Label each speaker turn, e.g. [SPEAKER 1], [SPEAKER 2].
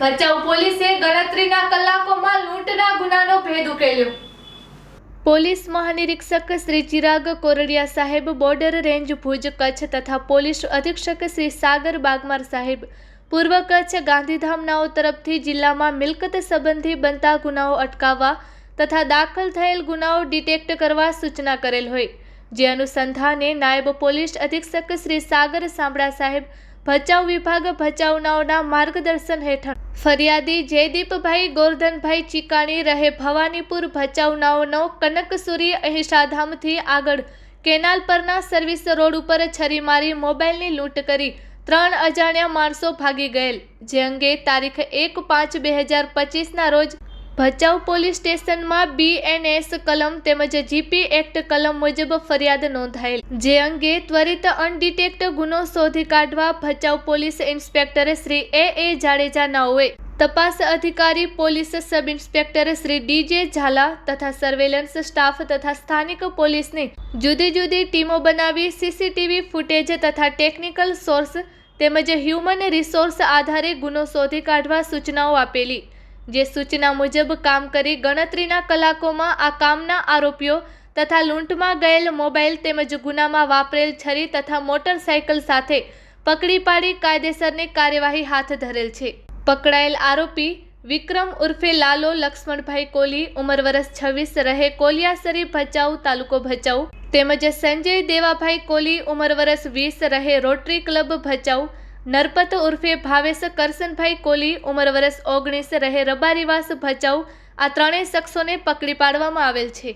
[SPEAKER 1] ભચાઉ પોલીસે ગણતરીના કલાકોમાં લૂંટના ગુનાનો ભેદ ઉકેલ્યો. પોલીસ મહાનિરીક્ષક શ્રી ચિરાગ કોરડિયા સાહેબ બોર્ડર રેન્જ ભુજ કચ્છ તથા પોલીસ અધિક્ષક શ્રી સાગર બાગમાર સાહેબ પૂર્વ કચ્છ ગાંધીધામનાઓ તરફથી જિલ્લામાં મિલકત સંબંધી બનતા ગુનાઓ અટકાવવા તથા દાખલ થયેલ ગુનાઓ ડિટેક્ટ કરવા સૂચના કરેલ હોય. જે અનુસંધાને નાયબ પોલીસ અધિક્ષક શ્રી સાગર સાંભળા સાહેબ ભચાઉ વિભાગ ભચાઉનાઓના માર્ગદર્શન હેઠળ. ફરિયાદી જયદીપભાઈ ગોરધનભાઈ ચીકાણી રહે ભવાનીપુર ભચાઉનાઓનો કનકસુરી અહિંસાધામથી આગળ. કેનાલ પરના સર્વિસ રોડ ઉપર છરી મારી મોબાઈલની લૂંટ કરી ત્રણ અજાણ્યા માણસો ભાગી ગયેલ. જે અંગે તારીખ એક પાંચ બે હજાર પચીસના રોજ ભચાઉ પોલીસ સ્ટેશનમાં બીએનએસ કલમ તેમજ જીપી એક્ટ કલમ મુજબ ફરિયાદ નોંધાયેલ. જે અંગે ત્વરિત અનડિટેક્ટ ગુનો શોધી કાઢવા Bhachau police inspector Shri A A Jadeja નાઓએ તપાસ અધિકારી, police sub inspector Shri D J Zala તથા સર્વેલન્સ સ્ટાફ તથા સ્થાનિક પોલીસની જુદી જુદી ટીમો બનાવી સીસીટીવી ફૂટેજ તથા ટેકનિકલ સોર્સ તેમજ હ્યુમન રિસોર્સ આધારે ગુનો શોધી કાઢવા સૂચનાઓ આપેલી. જે સૂચના મુજબ કામ કરી ગણતરીના કલાકોમાં આ કામના આરોપીઓ તથા લૂંટમાં ગયેલ મોબાઈલ તેમજ ગુનામાં વાપરેલ છરી તથા મોટરસાયકલ સાથે પકડી પાડી કાયદેસરની કાર્યવાહી હાથ ધરેલ છે. પકડાયેલ આરોપી વિક્રમ ઉર્ફે લાલો લક્ષ્મણભાઈ કોલી, ઉંમર વરસ છવ્વીસ, રહે કોલિયાસરી ભચાઉ તાલુકો ભચાઉ. તેમજ સંજય દેવાભાઈ કોલી, ઉંમર વરસ વીસ, રહે રોટરી ક્લબ ભચાઉ. નરપત ઉર્ફે ભાવેશ કરસનભાઈ કોલી ઉંમર વર્ષ ઓગણીસ રહે રબારીવાસ ભચાઉ આ ત્રણેય શખ્સોને પકડી પાડવામાં આવેલ છે.